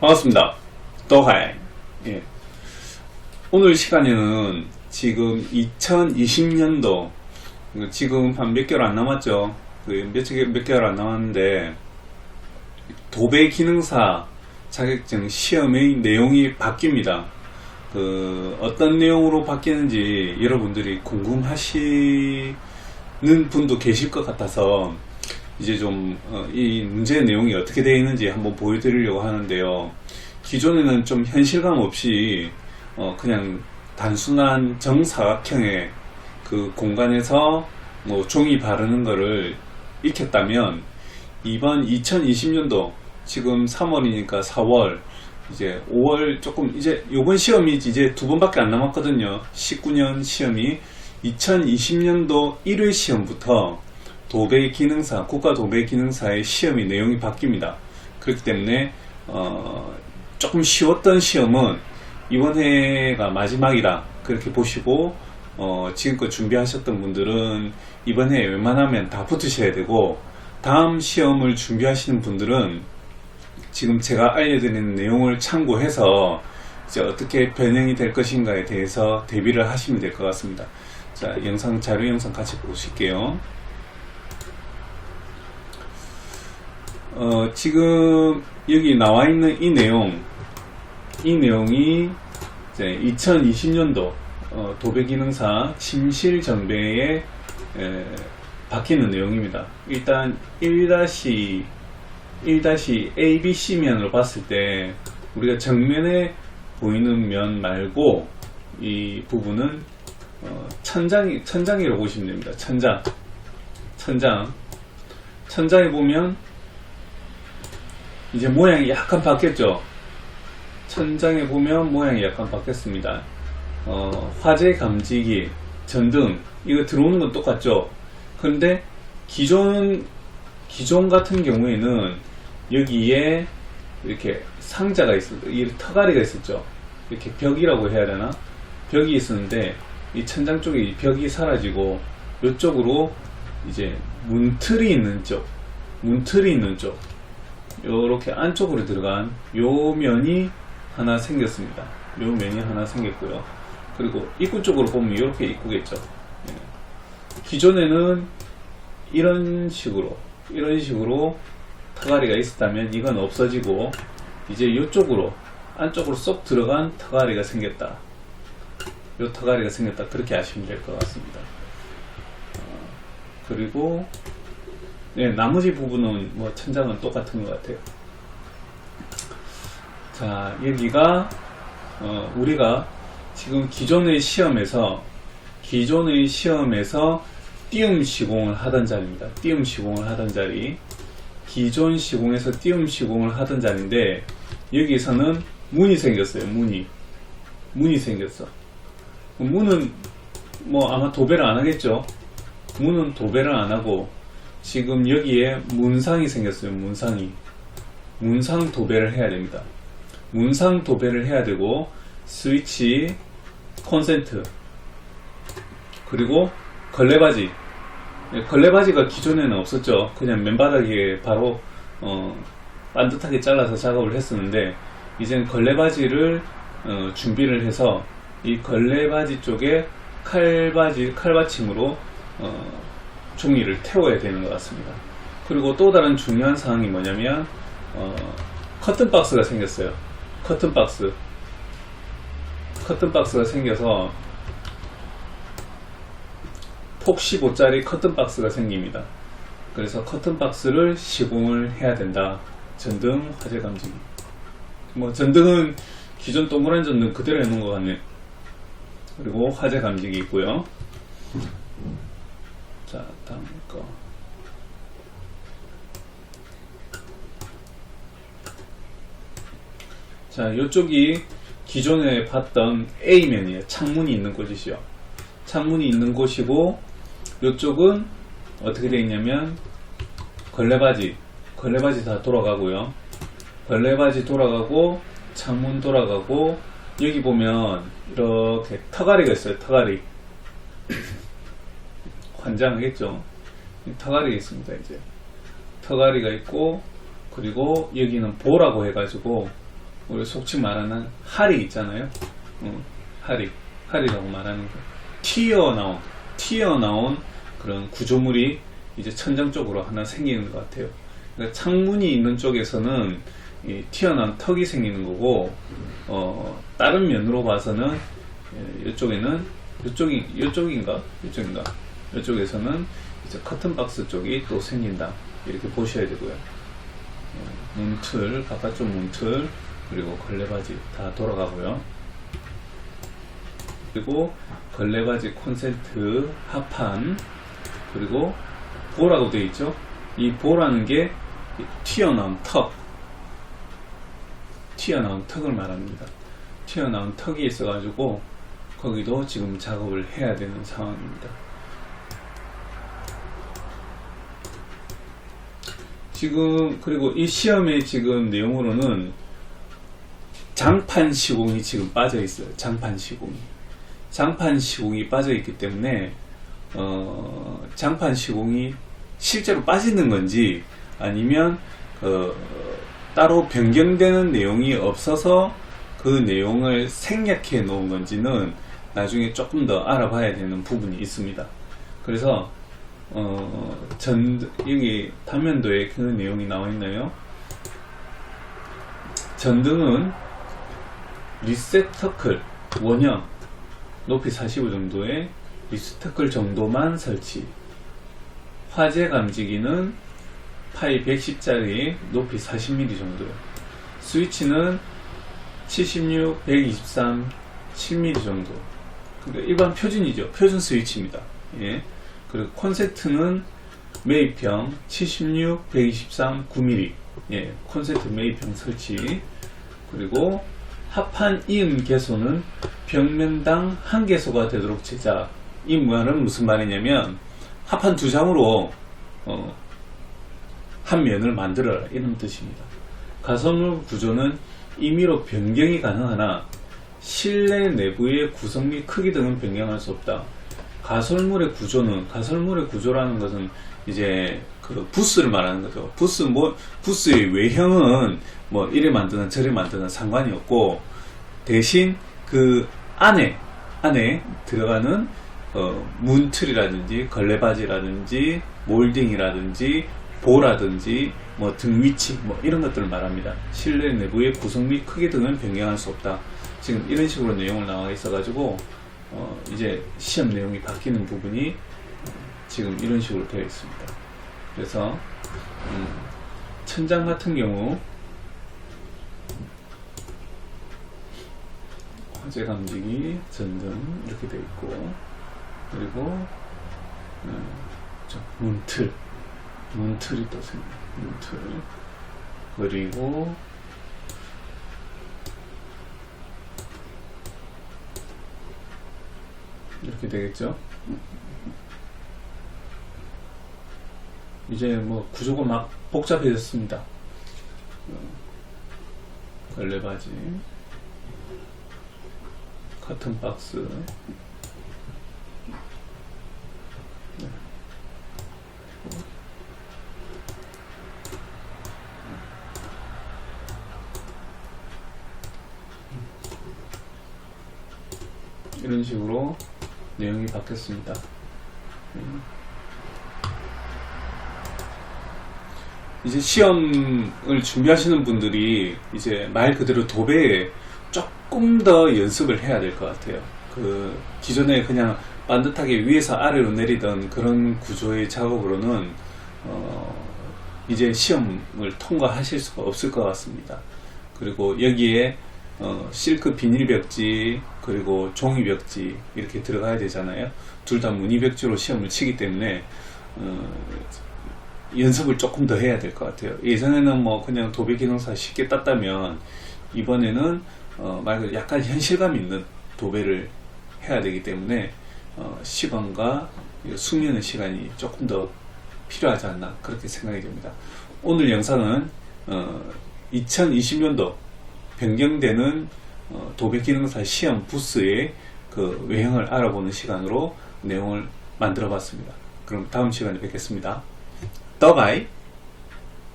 반갑습니다. 또하이. 예. 오늘 시간에는 지금 2020년도 지금 한 몇 개월 안 남았죠. 그 몇, 개- 몇 개월 안 남았는데 도배 기능사 자격증 시험의 내용이 바뀝니다. 그 어떤 내용으로 바뀌는지 여러분들이 궁금하시는 분도 계실 것 같아서 이제 좀 이 문제 내용이 어떻게 되어 있는지 한번 보여드리려고 하는데요. 기존에는 좀 현실감 없이 어, 그냥 단순한 정사각형의 그 공간에서 뭐 종이 바르는 거를 익혔다면 이번 2020년도 지금 3월이니까 4월 이제 5월 조금 이제 요번 시험이 이제 두 번밖에 안 남았거든요. 19년 시험이 2020년도 1회 시험부터 도배 기능사 국가 도배 기능사의 시험이 내용이 바뀝니다. 그렇기 때문에 어, 조금 쉬웠던 시험은 이번 해가 마지막이다 그렇게 보시고 어, 지금껏 준비하셨던 분들은 이번 해에 웬만하면 다 붙으셔야 되고 다음 시험을 준비하시는 분들은 지금 제가 알려드리는 내용을 참고해서 이제 어떻게 변형이 될 것인가에 대해서 대비를 하시면 될 것 같습니다. 자, 영상 자료 영상 같이 보실게요. 어, 지금 여기 나와 있는 이 내용, 이 내용이 이제 2020년도 어, 도배기능사 침실 정배에 에, 바뀌는 내용입니다. 일단 1- 1-ABC 면으로 봤을 때 우리가 정면에 보이는 면 말고 이 부분은 어, 천장이 천장이라고 보시면 됩니다. 천장, 천장, 천장에 보면 이제 모양이 약간 바뀌었죠. 천장에 보면 모양이 약간 바뀌었습니다. 어, 화재 감지기, 전등 이거 들어오는 건 똑같죠. 그런데 기존 기존 같은 경우에는 여기에 이렇게 상자가 있었, 이 터가리가 있었죠. 이렇게 벽이라고 해야 되나? 벽이 있었는데 이 천장 쪽에 이 벽이 사라지고 이쪽으로 이제 문틀이 있는 쪽, 문틀이 있는 쪽, 요렇게 안쪽으로 들어간 요 면이 하나 생겼습니다. 요 면이 하나 생겼고요. 그리고 입구 쪽으로 보면 이렇게 입구겠죠. 예. 기존에는 이런 식으로 이런 식으로 터가리가 있었다면 이건 없어지고 이제 이쪽으로 안쪽으로 쏙 들어간 터가리가 생겼다. 요 터가리가 생겼다. 그렇게 아시면 될 것 같습니다. 어, 그리고 네, 나머지 부분은 뭐 천장은 똑같은 것 같아요. 자, 여기가 어, 우리가 지금 기존의 시험에서 기존의 시험에서 띄움 시공을 하던 자리입니다. 띄움 시공을 하던 자리. 기존 시공에서 띄움 시공을 하던 자리인데 여기서는 문이 생겼어요. 문이 문이 생겼어. 문은 뭐 아마 도배를 안 하겠죠. 문은 도배를 안 하고 지금 여기에 문상이 생겼어요. 문상이 문상 도배를 해야 됩니다. 문상 도배를 해야 되고 스위치, 콘센트 그리고 걸레바지 예, 걸레바지가 기존에는 없었죠. 그냥 맨바닥에 바로 어, 반듯하게 잘라서 작업을 했었는데 이젠 걸레바지를 어, 준비를 해서 이 걸레바지 쪽에 칼바지 칼받침으로 어, 종이를 태워야 되는 것 같습니다. 그리고 또 다른 중요한 사항이 뭐냐면 어, 커튼 박스가 생겼어요. 커튼 박스 커튼 박스가 생겨서 폭 15짜리 커튼 박스가 생깁니다. 그래서 커튼 박스를 시공을 해야 된다. 전등, 화재 감지기. 뭐 전등은 기존 동그란 전등 그대로 해놓은 것 같네. 그리고 화재 감지기 있고요. 자, 다음 거. 자, 이쪽이 기존에 봤던 A면이에요. 창문이 있는 곳이죠. 창문이 있는 곳이고, 이쪽은 어떻게 되어 있냐면, 걸레바지, 걸레바지 다 돌아가고요. 걸레바지 돌아가고, 창문 돌아가고, 여기 보면, 이렇게 터가리가 있어요. 터가리. 환장하겠죠. 터가리가 있습니다, 이제. 터가리가 있고, 그리고 여기는 보라고 해가지고, 우리 속칭 말하는 할이 있잖아요. 어, 할이, 할이라고 말하는 거. 튀어나온, 튀어나온 그런 구조물이 이제 천장 쪽으로 하나 생기는 것 같아요. 그러니까 창문이 있는 쪽에서는 이 튀어나온 턱이 생기는 거고, 어, 다른 면으로 봐서는 예, 이쪽에는 이쪽이 이쪽인가 이쪽인가 이쪽에서는 이제 커튼 박스 쪽이 또 생긴다 이렇게 보셔야 되고요. 어, 문틀 바깥쪽 문틀 그리고 걸레바지 다 돌아가고요. 그리고 걸레바지 콘센트 합판 그리고 보라고 되어 있죠. 이 보라는 게 튀어나온 턱 튀어나온 턱을 말합니다. 튀어나온 턱이 있어가지고 거기도 지금 작업을 해야 되는 상황입니다. 지금 그리고 이 시험의 지금 내용으로는 장판 시공이 지금 빠져 있어요. 장판 시공이 장판 시공이 빠져 있기 때문에 어, 장판 시공이 실제로 빠지는 건지 아니면 어, 따로 변경되는 내용이 없어서 그 내용을 생략해 놓은 건지는 나중에 조금 더 알아봐야 되는 부분이 있습니다. 그래서 어, 전 여기 단면도에 그 내용이 나와 있나요? 전등은 리셋터클 원형 높이 45 정도의 리셋터클 정도만 설치. 화재 감지기는 파이 110짜리 높이 40mm 정도요. 스위치는 76, 123, 7mm 정도. 그러니까 일반 표준이죠. 표준 스위치입니다. 예. 그리고 콘센트는 매입형 76, 123, 9mm. 예. 콘센트 매입형 설치. 그리고 합판 이음 개소는 벽면당 한 개소가 되도록 제작. 이 말은 무슨 말이냐면 합판 두 장으로 어, 한 면을 만들어라 이런 뜻입니다. 가설물 구조는 임의로 변경이 가능하나 실내 내부의 구성 및 크기 등은 변경할 수 없다. 가설물의 구조는 가설물의 구조라는 것은 이제 그 부스를 말하는 거죠. 부스 뭐 부스의 외형은 뭐 이래 만드는 저래 만드는 상관이 없고 대신 그 안에 안에 들어가는 어, 문틀이라든지 걸레바지라든지 몰딩이라든지 보라든지 뭐 등 위치 뭐 이런 것들을 말합니다. 실내 내부의 구성 및 크기 등은 변경할 수 없다. 지금 이런 식으로 내용을 나와 있어가지고 어, 이제 시험 내용이 바뀌는 부분이 지금 이런 식으로 되어 있습니다. 그래서 음, 천장 같은 경우 화재 감지기, 전등 이렇게 되어 있고 그리고 음, 저 문틀 문틀이 또 생겨요. 문틀 그리고 이렇게 되겠죠. 이제 뭐 구조가 막 복잡해졌습니다. 어, 걸레바지, 커튼 박스, 네. 이런 식으로 내용이 바뀌었습니다. 음. 이제 시험을 준비하시는 분들이 이제 말 그대로 도배에 조금 더 연습을 해야 될 것 같아요. 그 기존에 그냥 반듯하게 위에서 아래로 내리던 그런 구조의 작업으로는 어 이제 시험을 통과하실 수가 없을 것 같습니다. 그리고 여기에 어, 실크 비닐 벽지 그리고 종이 벽지 이렇게 들어가야 되잖아요. 둘 다 무늬 벽지로 시험을 치기 때문에 어, 연습을 조금 더 해야 될 것 같아요. 예전에는 뭐 그냥 도배 기능사 쉽게 땄다면 이번에는 어, 말 그대로 약간 현실감 있는 도배를 해야 되기 때문에 어, 시간과 숙련의 시간이 조금 더 필요하지 않나 그렇게 생각이 됩니다. 오늘 영상은 어, 2020년도 변경되는 어, 도배 기능사 시험 부스의 그 외형을 알아보는 시간으로 내용을 만들어 봤습니다. 그럼 다음 시간에 뵙겠습니다. 더바이